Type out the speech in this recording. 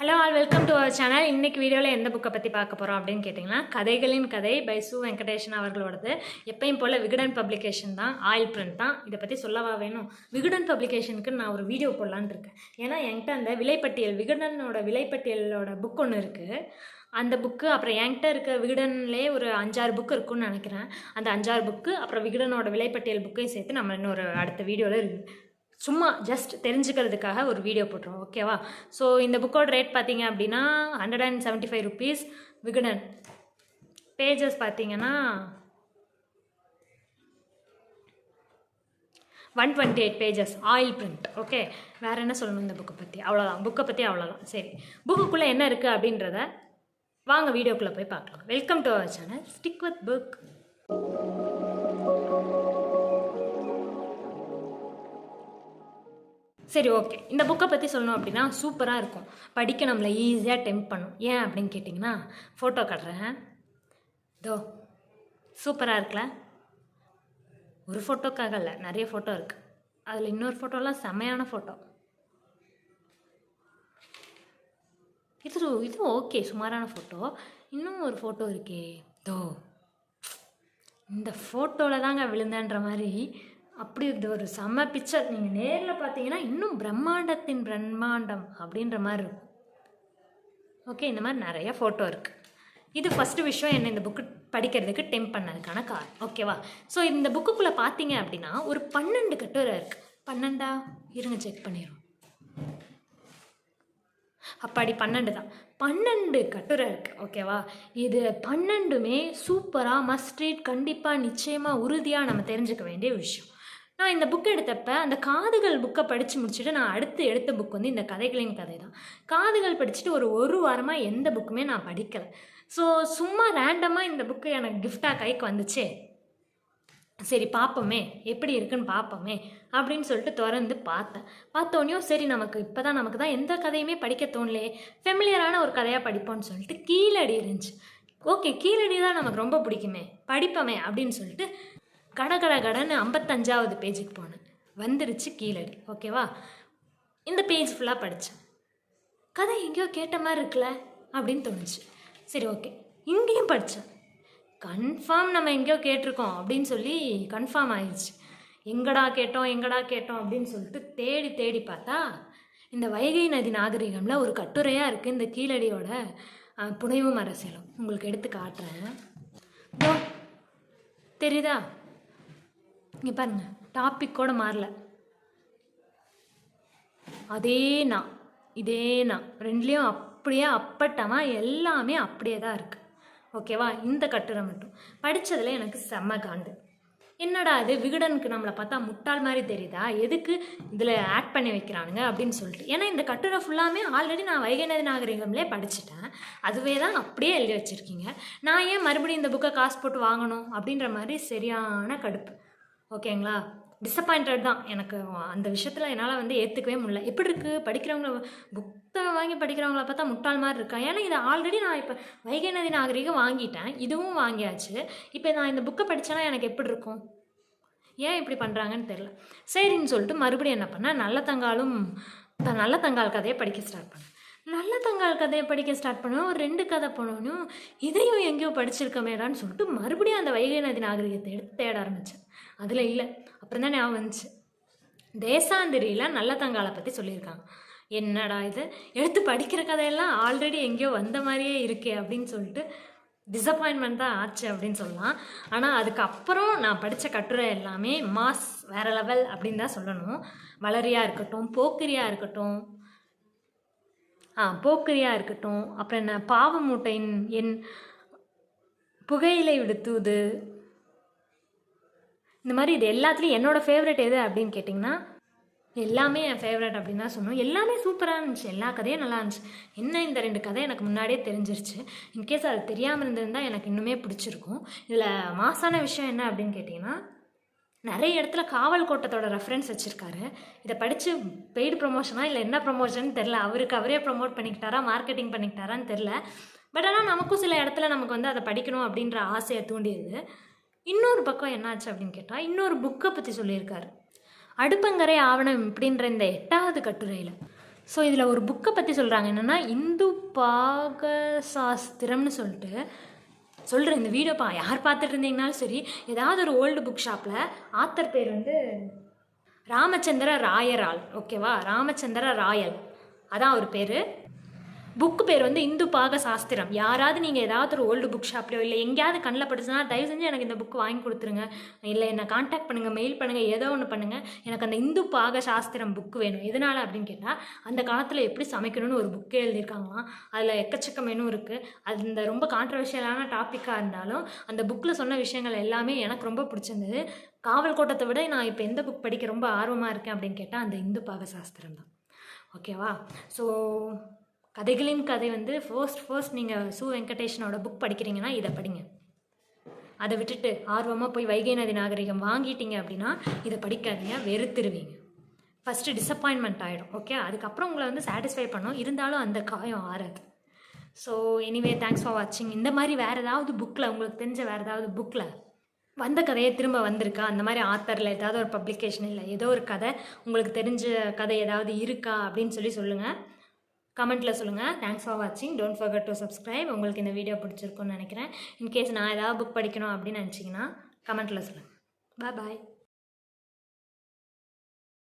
Hello all welcome to our channel இன்னைக்கு வீடியோவில் எந்த புக்கை பற்றி பார்க்க போகிறோம் அப்படின்னு கேட்டிங்கன்னா கதைகளின் கதை பை சு வெங்கடேஷன் அவர்களோடது. எப்பயும் போல் விகடன் பப்ளிகேஷன் தான் ஆயில் பிரிண்ட் தான். இதை பற்றி சொல்லவா வேணும்? விகடன் பப்ளிகேஷனுக்கு நான் ஒரு வீடியோ போடலான்னு இருக்கேன். ஏன்னா என்கிட்ட அந்த விலைப்பட்டியல் விகடனோட விலைப்பட்டியலோட புக் ஒன்று இருக்குது அந்த புக்கு அப்புறம் என்கிட்ட இருக்க விகடன்லேயே ஒரு அஞ்சாறு புக்கு இருக்குன்னு நினைக்கிறேன். அந்த அஞ்சாறு புக்கு அப்புறம் விகடனோட விலைப்பட்டியல் புக்கையும் சேர்த்து நம்ம இன்னொரு அடுத்த வீடியோவில் சும்மா ஜஸ்ட் தெரிஞ்சுக்கிறதுக்காக ஒரு வீடியோ போட்டுருவோம் ஓகேவா ஸோ இந்த புக்கோட ரேட் பார்த்தீங்க அப்படின்னா hundred and seventy five rupees Vikatan. Pages பார்த்தீங்கன்னா one twenty eight pages oil print okay வேறு என்ன சொல்லணும் இந்த புக்கை பற்றி அவ்வளோதான் புக்கை பற்றி அவ்வளோதான் சரி. புக்குக்குள்ளே என்ன இருக்குது அப்படின்றத வாங்க வீடியோக்குள்ளே போய் பார்க்கலாம். Welcome to our channel stick with book சரி ஓகே இந்த புக்கை பற்றி சொல்லணும் அப்படின்னா சூப்பராக இருக்கும். படிக்க நம்மளை ஈஸியாக டெம்ப் பண்ணும். ஏன் அப்படின்னு கேட்டிங்கன்னா ஃபோட்டோ காட்டுறேன். இதோ சூப்பராக இருக்குல்ல? ஒரு ஃபோட்டோக்காக இல்லை நிறைய ஃபோட்டோ இருக்குது அதில் இன்னொரு ஃபோட்டோலாம் செமையான ஃபோட்டோ இது இது ஓகே சுமாரான ஃபோட்டோ இன்னும் ஒரு ஃபோட்டோ இருக்கே. தோ இந்த ஃபோட்டோவில் தாங்க விழுந்தேன்ற மாதிரி அப்படி ஒரு செம்ம பிக்சர் நீங்கள் நேரில் பார்த்தீங்கன்னா இன்னும் பிரம்மாண்டத்தின் பிரம்மாண்டம் அப்படின்ற மாதிரி இருக்கும். ஓகே இந்த மாதிரி நிறைய ஃபோட்டோ இருக்குது இது ஃபஸ்ட்டு விஷயம் என்ன இந்த புக்கு படிக்கிறதுக்கு டெம்ப் பண்ணதுக்கான காரணம். ஓகேவா ஸோ இந்த புக்குக்குள்ளே பார்த்தீங்க அப்படின்னா ஒரு பன்னெண்டு கட்டுரை இருக்குது பன்னெண்டா? இருங்க செக் பண்ணிடுறோம். அப்பாடி பன்னெண்டு தான். பன்னெண்டு கட்டுரை இருக்குது ஓகேவா இது பன்னெண்டுமே சூப்பராக மஸ்ட் ரீட் கண்டிப்பாக நிச்சயமாக உறுதியாக நம்ம தெரிஞ்சுக்க வேண்டிய விஷயம். நான் இந்த புக் எடுத்தப்ப அந்த காதுகள் புக்கை படித்து முடிச்சுட்டு நான் அடுத்து எடுத்த புக் வந்து இந்த கதைகளின் கதை தான் காதுகள் படிச்சுட்டு ஒரு ஒரு வாரமாக எந்த புக்குமே நான் படிக்கலை. ஸோ சும்மா ரேண்டமாக இந்த புக்கு எனக்கு கிஃப்டாக கைக்கு வந்துச்சே. சரி பார்ப்போமே எப்படி இருக்குன்னு பார்ப்போமே அப்படின்னு சொல்லிட்டு திறந்து பார்த்தேன். பார்த்தோன்னே சரி நமக்கு இப்போ தான் நமக்கு தான் எந்த கதையுமே படிக்க தோணலையே. ஃபெமிலியரான ஒரு கதையாக படிப்போம்னு சொல்லிட்டு கீழடி இருந்துச்சு. ஓகே கீழடி தான் நமக்கு ரொம்ப பிடிக்குமே. படிப்போமே அப்படின்னு சொல்லிட்டு கட கட கடன்னு ஐம்பத்தஞ்சாவது பேஜுக்கு போனேன். வந்துருச்சு கீழடி ஓகேவா இந்த பேஜ் ஃபுல்லாக படித்தேன் கதை எங்கேயோ கேட்ட மாதிரி இருக்குல்ல அப்படின்னு தோணுச்சு. சரி ஓகே இங்கேயும் படித்தேன் கன்ஃபார்ம் நம்ம எங்கேயோ கேட்டிருக்கோம் அப்படின்னு சொல்லி கன்ஃபார்ம் ஆயிடுச்சு. எங்கடா கேட்டோம் எங்கடா கேட்டோம் அப்படின்னு சொல்லிட்டு தேடி தேடி பார்த்தா இந்த வைகை நதி நாகரிகமில் ஒரு கட்டுரையாக இருக்குது இந்த கீழடியோட புனைவு மரசேலம். அரசியலும் உங்களுக்கு எடுத்து காட்டுறேன். தெரியுதா? இங்கே பாருங்க டாபிக் கூட மாறல. அதே நான் இதே நான். ரெண்டுலேயும் அப்படியே அப்பட்டமாக எல்லாமே அப்படியே தான் இருக்குது ஓகேவா இந்த கட்டுரை மட்டும். படித்ததில் எனக்கு செம்ம காண்டு. என்னடா இது? விகடனுக்கு நம்மளை பார்த்தா முட்டாள் மாதிரி தெரியுதா? எதுக்கு இதில் ஆட் பண்ணி வைக்கிறானுங்க அப்படின்னு சொல்லிட்டு. ஏன்னா இந்த கட்டுரை ஃபுல்லாமே ஆல்ரெடி நான் வைகைநதி நாகரிகம்லே படிச்சுட்டேன். அதுவே தான் அப்படியே எழுதி வச்சுருக்கீங்க. நான் ஏன் மறுபடியும் இந்த புக்கை காசு போட்டு வாங்கணும் அப்படின்ற மாதிரி சரியான கடுப்பு. ஓகேங்களா? டிசப்பாயிண்டட் தான். எனக்கு அந்த விஷயத்தில் என்னால் வந்து ஏற்றுக்கவே முடியல. எப்படி இருக்குது படிக்கிறவங்கள புத்தகம் வாங்கி படிக்கிறவங்கள பார்த்தா முட்டாள் மாதிரி இருக்கா ஏன்னா இதை ஆல்ரெடி நான் இப்போ வைகை நதி நாகரிகம் வாங்கிட்டேன். இதுவும் வாங்கியாச்சு. இப்போ நான் இந்த புக்கை படித்தேன்னா எனக்கு எப்படி இருக்கும்? ஏன் இப்படி பண்ணுறாங்கன்னு தெரில சரின்னு சொல்லிட்டு மறுபடியும் என்ன பண்ணேன்? நல்ல தங்காலும் நல்ல தங்கால் கதையை படிக்க ஸ்டார்ட் பண்ணேன். நல்ல தங்கால் கதையை படிக்க ஸ்டார்ட் பண்ணோம் ஒரு ரெண்டு கதை போனோன்னும் இதையும் எங்கேயோ படிச்சிருக்கமேடான்னு சொல்லிட்டு மறுபடியும் அந்த வைகை நதி நாகரிகத்தை எடுத்து தேட ஆரம்பித்தேன் அதில் இல்லை. அப்புறம் தான் ஞாபகம் வந்துச்சு. தேசாந்திரியில் நல்ல தங்காலை பற்றி சொல்லியிருக்காங்க. என்னடா இது? எடுத்து படிக்கிற கதையெல்லாம் ஆல்ரெடி எங்கேயோ வந்த மாதிரியே இருக்கே அப்படின்னு சொல்லிட்டு டிசப்பாயின்மெண்ட் தான் ஆச்சு அப்படின்னு சொல்லலாம். ஆனால் அதுக்கப்புறம் நான் படித்த கட்டுரை எல்லாமே மாஸ் வேறு லெவல் அப்படின்னு தான் சொல்லணும். வளரியாக இருக்கட்டும் போக்கிரியாக இருக்கட்டும். ஆ போக்கிரியாக இருக்கட்டும். அப்புறம் என்ன? பாவமூட்டையின் என் புகையிலை விடுத்துது. இந்த மாதிரி இது எல்லாத்துலேயும் என்னோடய ஃபேவரட் எது அப்படின்னு கேட்டிங்கன்னா எல்லாமே என் ஃபேவரட் அப்படின்னு தான் சொன்னோம் எல்லாமே சூப்பராக இருந்துச்சு. எல்லா கதையும் நல்லா இருந்துச்சு. என்ன இந்த ரெண்டு கதை எனக்கு முன்னாடியே தெரிஞ்சிருச்சு. இன்கேஸ் அது தெரியாமல் இருந்திருந்தால் எனக்கு இன்னுமே பிடிச்சிருக்கும். இதில் மாசான விஷயம் என்ன அப்படின்னு கேட்டிங்கன்னா நிறைய இடத்துல காவல் கோட்டத்தோட ரெஃபரன்ஸ் வச்சுருக்காரு. இதை படித்து பெய்டு ப்ரொமோஷனா இல்லை என்ன ப்ரொமோஷன் தெரில அவருக்கு அவரே ப்ரொமோட் பண்ணிக்கிட்டாரா மார்க்கெட்டிங் பண்ணிக்கிட்டாரான்னு தெரில பட் ஆனால் நமக்கும் சில இடத்துல நமக்கு வந்து அதை படிக்கணும் அப்படின்ற ஆசையை தூண்டியது. இன்னொரு பக்கம் என்னாச்சு அப்படின்னு கேட்டால் இன்னொரு புக்கை பற்றி சொல்லியிருக்காரு. அடுப்பங்கரை ஆவணம் இப்படின்ற இந்த எட்டாவது கட்டுரையில். ஸோ இதில் ஒரு புக்கை பற்றி சொல்கிறாங்க என்னென்னா இந்து பாகசாஸ்திரம்னு சொல்லிட்டு சொல்கிறேன் இந்த வீடியோ பா யார் பார்த்துட்டு இருந்தீங்கனாலும் சரி ஏதாவது ஒரு ஓல்டு புக் ஷாப்பில் ஆத்தர் பேர் வந்து ராமச்சந்திர ராயரால் ஓகேவா ராமச்சந்திர ராயல். அதான் அவர் பேர். புக்கு பேர் வந்து இந்து பாக சாஸ்திரம். யாராவது நீங்கள் ஏதாவது ஒரு ஓல்டு புக் ஷாப்லையோ இல்லை எங்கேயாவது கண்ணில் படிச்சுனா தயவு செஞ்சு எனக்கு இந்த புக் வாங்கி கொடுத்துருங்க. இல்லை என்னை காண்டாக்ட் பண்ணுங்கள் மெயில் பண்ணுங்கள் ஏதோ ஒன்று பண்ணுங்கள் எனக்கு அந்த இந்து பாக சாஸ்திரம் புக்கு வேணும். எதனால் அப்படின்னு கேட்டால் அந்த காலத்தில் எப்படி சமைக்கணும்னு ஒரு புக்கே எழுதியிருக்காங்களாம். அதில் எக்கச்சக்க மெனு இருக்குது அது இந்த ரொம்ப கான்ட்ரவர்ஷியலான டாப்பிக்காக இருந்தாலும் அந்த புக்கில் சொன்ன விஷயங்கள் எல்லாமே எனக்கு ரொம்ப பிடிச்சிருந்தது. காவல் கோட்டத்தை விட நான் இப்போ எந்த புக் படிக்க ரொம்ப ஆர்வமாக இருக்கேன் அப்படின்னு கேட்டால் அந்த இந்து பாக சாஸ்திரம் தான். ஓகேவா ஸோ கதைகளின் கதை வந்து ஃபர்ஸ்ட் ஃபர்ஸ்ட் நீங்கள் சு வெங்கடேஷனோட புக் படிக்கிறீங்கன்னா இதை படிங்க. அதை விட்டுட்டு ஆர்வமாக போய் வைகை நதி நாகரிகம் வாங்கிட்டீங்க அப்படின்னா இதை படிக்காதீங்க வெறுத்துருவீங்க. ஃபஸ்ட்டு டிசப்பாயின்மெண்ட் ஆகிடும் ஓகே அதுக்கப்புறம் உங்களை வந்து சாட்டிஸ்ஃபை பண்ணும். இருந்தாலும் அந்த காயம் ஆறாது. ஸோ எனிவே தேங்க்ஸ் ஃபார் வாட்சிங் இந்த மாதிரி வேறு ஏதாவது புக்கில் உங்களுக்கு தெரிஞ்ச வேறு ஏதாவது புக்கில் வந்த கதையை திரும்ப வந்திருக்கா? அந்த மாதிரி ஆத்தரில் ஏதாவது ஒரு பப்ளிகேஷன் இல்லை ஏதோ ஒரு கதை உங்களுக்கு தெரிஞ்ச கதை ஏதாவது இருக்கா அப்படின்னு சொல்லி சொல்லுங்கள் கமெண்ட்டில் சொல்லுங்கள் தேங்க்ஸ் ஃபார் வாட்சிங் டோன்ட் ஃபர்கட் டு சப்ஸ்கிரைப் உங்களுக்கு இந்த வீடியோ பிடிச்சிருக்குன்னு நினைக்கிறேன். இன்கேஸ் நான் ஏதாவது புக் படிக்கணும் அப்படின்னு நினச்சிங்கன்னா கமெண்ட்டில் சொல்லுங்கள் பாய் பாய்